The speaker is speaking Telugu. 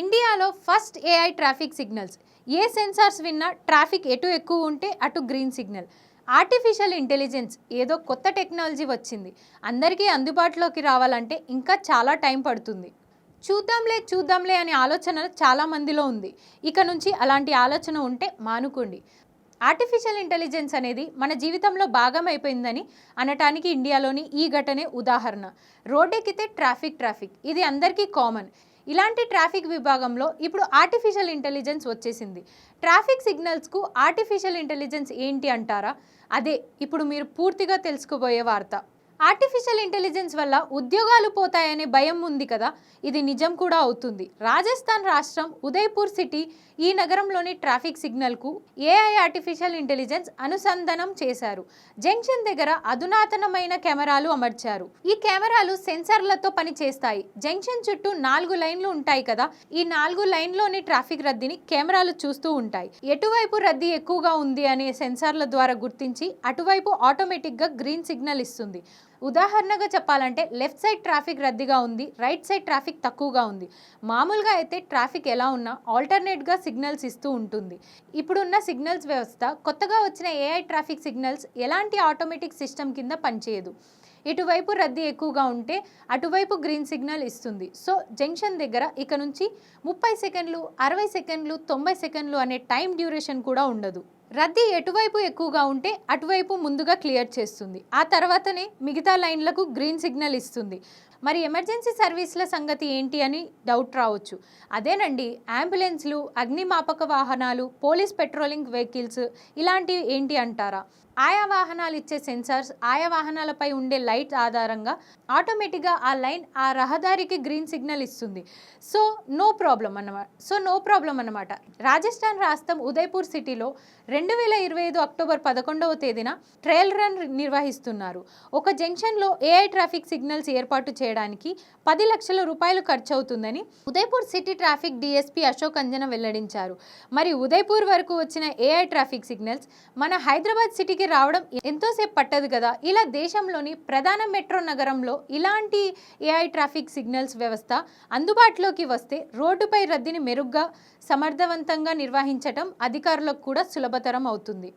ఇండియాలో ఫస్ట్ ఏఐ ట్రాఫిక్ సిగ్నల్స్. ఏ సెన్సార్స్ విన్నా ట్రాఫిక్ ఎటు ఎక్కువ ఉంటే అటు గ్రీన్ సిగ్నల్. ఆర్టిఫిషియల్ ఇంటెలిజెన్స్ ఏదో కొత్త టెక్నాలజీ వచ్చింది. అందరికీ అందుబాటులోకి రావాలంటే ఇంకా చాలా టైం పడుతుంది. చూద్దాంలే చూద్దాంలే అనే ఆలోచన చాలామందిలో ఉంది. ఇక నుంచి అలాంటి ఆలోచన ఉంటే మానుకోండి. ఆర్టిఫిషియల్ ఇంటెలిజెన్స్ అనేది మన జీవితంలో భాగం అయిపోయిందని అనటానికి ఇండియాలోని ఈ ఘటనే ఉదాహరణ. రోడ్డెక్కితే ట్రాఫిక్ ట్రాఫిక్. ఇది అందరికీ కామన్. ఇలాంటి ట్రాఫిక్ విభాగంలో ఇప్పుడు ఆర్టిఫిషియల్ ఇంటెలిజెన్స్ వచ్చేసింది. ట్రాఫిక్ సిగ్నల్స్కు ఆర్టిఫిషియల్ ఇంటెలిజెన్స్ ఏంటి అంటారా? అదే ఇప్పుడు మీరు పూర్తిగా తెలుసుకోబోయే వార్త. ఆర్టిఫిషియల్ ఇంటెలిజెన్స్ వల్ల ఉద్యోగాలు పోతాయనే భయం ఉంది కదా? ఇది నిజం కూడా అవుతుంది. రాజస్థాన్ రాష్ట్రం ఉదయ్పూర్ సిటీ ఈ నగరంలోని ట్రాఫిక్ సిగ్నల్కు ఏఐ ఆర్టిఫిషియల్ ఇంటెలిజెన్స్ అనుసంధానం చేశారు. జంక్షన్ దగ్గర అధునాతనమైన కెమెరాలు అమర్చారు. ఈ కెమెరాలు సెన్సార్లతో పనిచేస్తాయి. జంక్షన్ చుట్టూ నాలుగు లైన్లు ఉంటాయి కదా? ఈ నాలుగు లైన్లోని ట్రాఫిక్ రద్దీని కెమెరాలు చూస్తూ ఉంటాయి. ఎటువైపు రద్దీ ఎక్కువగా ఉంది అనే సెన్సార్ల ద్వారా గుర్తించి అటువైపు ఆటోమేటిక్గా గ్రీన్ సిగ్నల్ ఇస్తుంది. ఉదాహరణగా చెప్పాలంటే లెఫ్ట్ సైడ్ ట్రాఫిక్ రద్దీగా ఉంది రైట్ సైడ్ ట్రాఫిక్ తక్కువగా ఉంది. మామూలుగా అయితే ట్రాఫిక్ ఎలా ఉన్నా ఆల్టర్నేట్గా సిగ్నల్స్ ఇస్తూ ఉంటుంది. ఇప్పుడున్న సిగ్నల్స్ వ్యవస్థ కొత్తగా వచ్చిన ఏఐ ట్రాఫిక్ సిగ్నల్స్ ఎలాంటి ఆటోమేటిక్ సిస్టమ్ కింద పనిచేయదు. ఇటువైపు రద్దీ ఎక్కువగా ఉంటే అటువైపు గ్రీన్ సిగ్నల్ ఇస్తుంది. సో జంక్షన్ దగ్గర ఇక నుంచి ముప్పై సెకండ్లు అరవై సెకండ్లు తొంభై సెకండ్లు అనే టైం డ్యూరేషన్ కూడా ఉండదు. రద్దీ ఎటువైపు ఎక్కువగా ఉంటే అటువైపు ముందుగా క్లియర్ చేస్తుంది. ఆ తర్వాతనే మిగతా లైన్లకు గ్రీన్ సిగ్నల్ ఇస్తుంది. మరి ఎమర్జెన్సీ సర్వీసుల సంగతి ఏంటి అని డౌట్ రావచ్చు. అదేనండి అంబులెన్స్లు అగ్నిమాపక వాహనాలు పోలీస్ పెట్రోలింగ్ వెహికల్స్ ఇలాంటివి ఏంటి అంటారా? ఆయా వాహనాలు ఇచ్చే సెన్సార్స్ ఆయా వాహనాలపై ఉండే లైట్ ఆధారంగా ఆటోమేటిక్గా ఆ లైన్ ఆ రహదారికి గ్రీన్ సిగ్నల్ ఇస్తుంది. సో నో ప్రాబ్లం అన్నమాట సో నో ప్రాబ్లం అన్నమాట. రాజస్థాన్ రాష్ట్రం ఉదయ్పూర్ సిటీలో రెండు వేల ఇరవై ఐదు అక్టోబర్ పదకొండవ తేదీన ట్రయల్ రన్ నిర్వహిస్తున్నారు. ఒక జంక్షన్లో ఏఐ ట్రాఫిక్ సిగ్నల్స్ ఏర్పాటు చేయడానికి పది లక్షల రూపాయలు ఖర్చు అవుతుందని Udaipur city traffic DSP Ashok Anjana వెల్లడించారు. మరి ఉదయపూర్ వరకు వచ్చిన ఏఐ ట్రాఫిక్ సిగ్నల్స్ మన హైదరాబాద్ సిటీకి రావడం ఎంతోసేపు పట్టదు కదా? ఇలా దేశంలోని ప్రధాన మెట్రో నగరంలో ఇలాంటి ఏఐ ట్రాఫిక్ సిగ్నల్స్ వ్యవస్థ అందుబాటులోకి వస్తే రోడ్డుపై రద్దీని మెరుగ్గా సమర్థవంతంగా నిర్వహించటం అధికారులకు కూడా సులభతరం అవుతుంది.